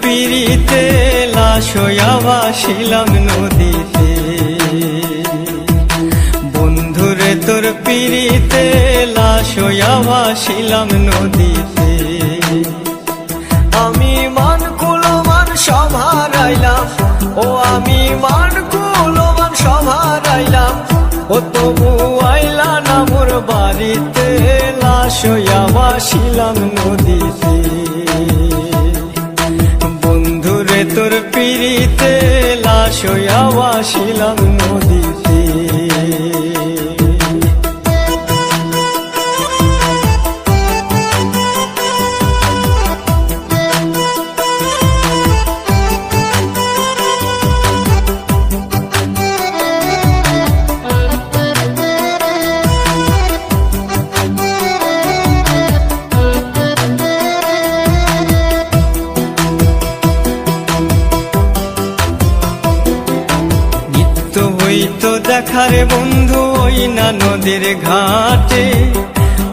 পিড়িতে নদীতে। বন্ধুরে, তোর পিড়িতে লাশ নদীতে। আমি মান কুলমান সব হারাইলাম ও আমি মান কুলমান সব হারাইলাম ও তবু আইলা না মোর বাড়িতে, লাশ হইয়া নদীতে। লাশ হইয়া ভাসিলাম নদীতে নিত্য হইতো দেখার বন্ধু ওই না নদীর ঘাটে।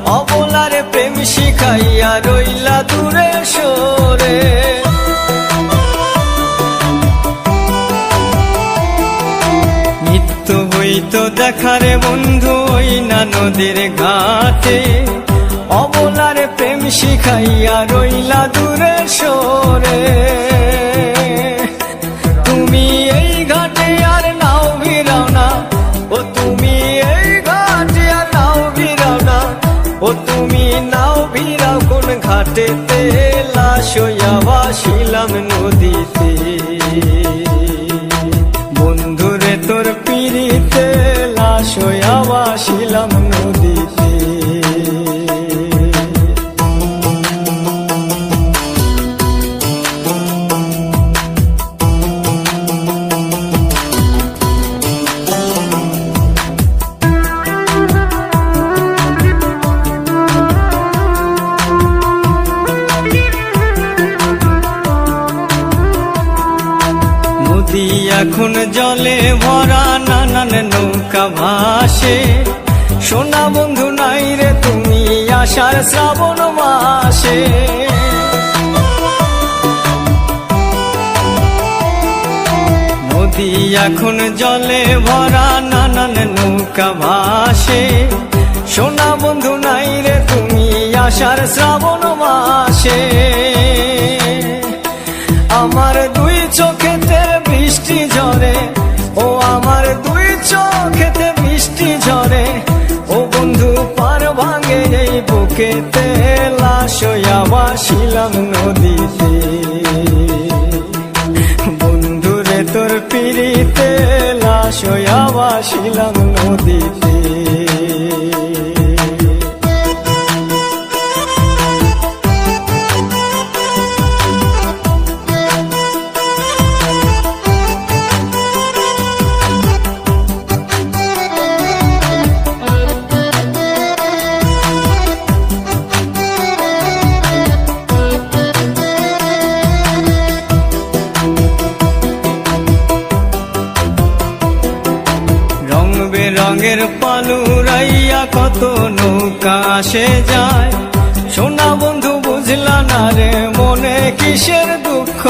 অবলার প্রেম শিখাইয়া রইলা দূরে সরে। নিত্য হইতো দেখার বন্ধু ওই না নদীর ঘাটে। অবলার প্রেম শিখাইয়া রইলা দূরে সরে। তুমি নাও ভিড়াও কোন ঘাটেতে লাশ হইয়া ভাসিলাম নদীতে। বন্ধুরে তোর নদী এখন জলে ভরা নানান নৌকা ভাসে। সোনা বন্ধু নাই রে, তুমি আষাঢ় শ্রাবণ মাসে। নদী এখন জলে ভরা নানান নৌকা ভাসে। সোনা বন্ধু নাই রে, তুমি আষাঢ় শ্রাবণ মাসে। আমার দুই চোখেতে বৃষ্টি ঝরে। ও আমার দুই চোখেতে মিষ্টি ঝরে। ও বন্ধু, পার ভাঙে এই বুকেতে লাশ বাসিলাম নদীতে। বন্ধুরে তোর পিড়িতে লাশ বাসিলাম নদীতে। বেরঙের পালুরাইয়া কত নৌকা আসে যায় সোনা বন্ধু বুঝলা না রে মনে কিসের দুঃখ?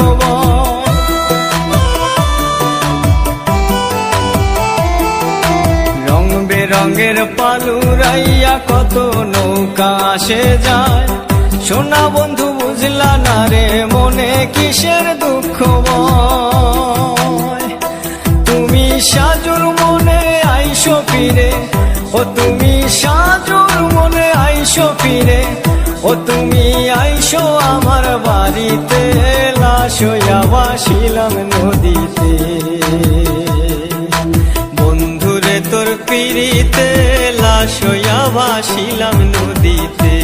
রং বেরঙের পালুরাইয়া কত নৌকা আসে যায় সোনা বন্ধু বুঝলা না রে মনে কিসের ও তুমি সাজুর মনে আইসো ফিরে। ও তুমি আইসো আমার বাড়িতে, লাশ হইয়া বাসিলাম নদীতে। বন্ধুরে তোর পিড়িতে, লাশ হইয়া ভাসিলাম নদীতে।